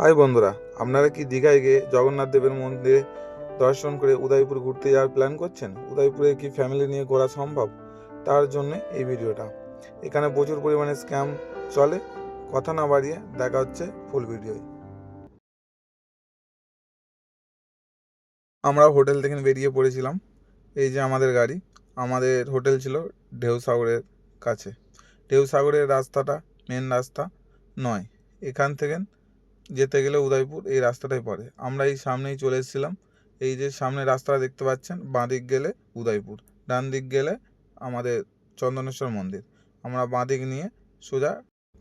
High বন্ধুরা, আপনারা কি দীঘায় গিয়ে জগন্নাথ দেবের মন্দিরে দর্শন করে উদয়পুর ঘুরতে যাওয়ার প্ল্যান করছেন? উদয়পুরে কি ফ্যামিলি নিয়ে ঘোরা সম্ভব? তার জন্য এই ভিডিওটা। এখানে প্রচুর পরিমাণে স্ক্যাম চলে। কথা না বাড়িয়ে দেখা হচ্ছে ফুল ভিডিওয় আমরা হোটেল থেকে বেরিয়ে পড়েছিলাম। এই যে আমাদের গাড়ি, আমাদের হোটেল ছিল ঢেউ সাগরের কাছে। ঢেউ সাগরের রাস্তাটা মেন রাস্তা নয়। এখান থেকে যেতে গেলে উদয়পুর এই রাস্তাটাই পড়ে। আমরা এই সামনেই চলে এসেছিলাম। এই যে সামনে রাস্তাটা দেখতে পাচ্ছেন, বাঁ দিক গেলে উদয়পুর, ডান দিক গেলে আমাদের চন্দনেশ্বর মন্দির। আমরা বাঁ দিক নিয়ে সোজা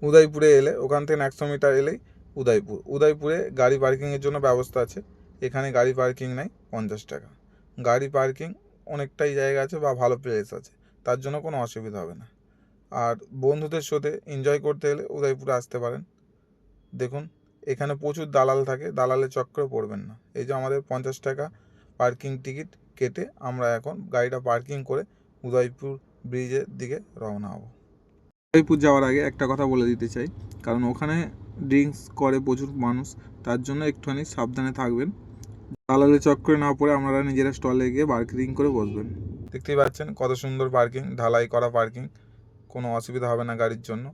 উদয়পুরে এলে, ওখান থেকে একশো মিটার এলেই উদয়পুর। উদয়পুরে গাড়ি পার্কিংয়ের জন্য ব্যবস্থা আছে। এখানে গাড়ি পার্কিং নেই পঞ্চাশ টাকা। গাড়ি পার্কিং অনেকটাই জায়গা আছে বা ভালো প্লেস আছে। তার জন্য কোনো অসুবিধা হবে না। আর বন্ধুদের সাথে এনজয় করতে এলে উদয়পুরে আসতে পারেন। দেখুন। এখানে প্রচুর দালাল থাকে, দালালের চক্করে পড়বেন না। এই যে আমাদের পঞ্চাশ টাকা পার্কিং টিকিট কেটে আমরা এখন গাড়িটা পার্কিং করে উদয়পুর ব্রিজের দিকে রওনা হব। উদয়পুর যাওয়ার আগে একটা কথা বলে দিতে চাই, কারণ ওখানে ড্রিঙ্কস করে প্রচুর মানুষ, তার জন্য একটুখানি সাবধানে থাকবেন। দালালের চক্করে না পড়ে আপনারা নিজেরা স্টলে গিয়ে পার্কিং করে বসবেন। দেখতেই পাচ্ছেন কত সুন্দর পার্কিং, ঢালাই করা পার্কিং, কোনো অসুবিধা হবে না গাড়ির জন্য।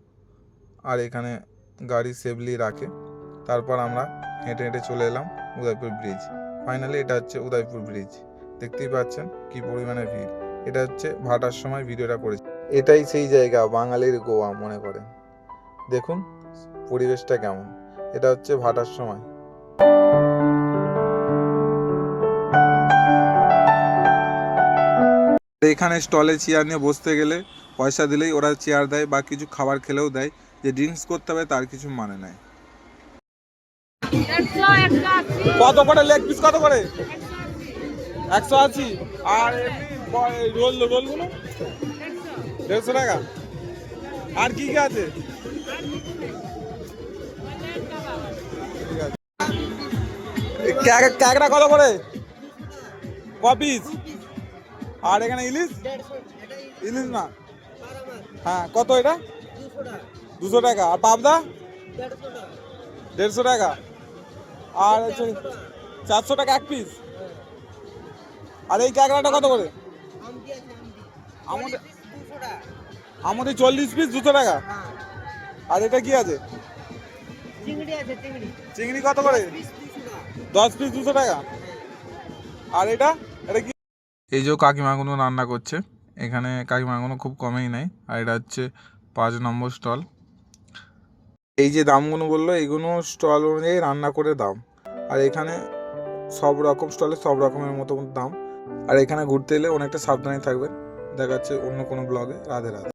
আর এখানে গাড়ি সেফলি রাখে। তারপর আমরা হেঁটে হেঁটে চলে এলাম উদয়পুর ব্রিজ ফাইনালি এটা হচ্ছে উদয়পুর ব্রিজ দেখতেই পাচ্ছেন কি পরিমাণে ভিড়। এটা হচ্ছে ভাটার সময় ভিডিওটা করেছি। এটাই সেই জায়গা বাঙালির গোয়া মনে করেন দেখুন পরিবেশটা কেমন। এটা হচ্ছে ভাটার সময়। এখানে স্টলে চেয়ার নিয়ে বসতে গেলে পয়সা দিলেই ওরা চেয়ার দেয় বা কিছু খাবার খেলেও দেয়। যে ড্রিঙ্কস করতে হবে তার কিছু মানে আশি কত করে লেগ পিস কত করে? একশো আশি। আর রোল রোলগুলো দেড়শো টাকা। আর কি কি আছে? ক্যাকড়া কত করে? ক পিস আর এখানে ইলিশ? ইলিশ না। হ্যাঁ কত এটা? দুশো টাকা। আর পাবদা? দেড়শো টাকা। আর হচ্ছে চারশো টাকা এক পিস আর এই ক্যাকড়াটা কত করে? আমাদের আমাদের চল্লিশ পিস দুশো টাকা। আর এটা কি আছে? চিংড়ি আছে চিংড়ি। চিংড়ি কত করে? দশ পিস দুশো টাকা। আর এটা? এটা কি? এই যে কাকিমাগুলো রান্না করছে এখানে কাকিমাগুলো খুব কমেই নেয়। আর এটা হচ্ছে পাঁচ নম্বর স্টল। এই যে দামগুলো বলল এইগুলো স্টল অনুযায়ী রান্না করে দাম। আর এখানে সব রকম স্টলে সব রকমের মতো দাম। আর এখানে ঘুরতে এলে অনেকটা সাবধানে থাকবেন। দেখা যাচ্ছে অন্য কোনো ব্লগে রাধে রাধে।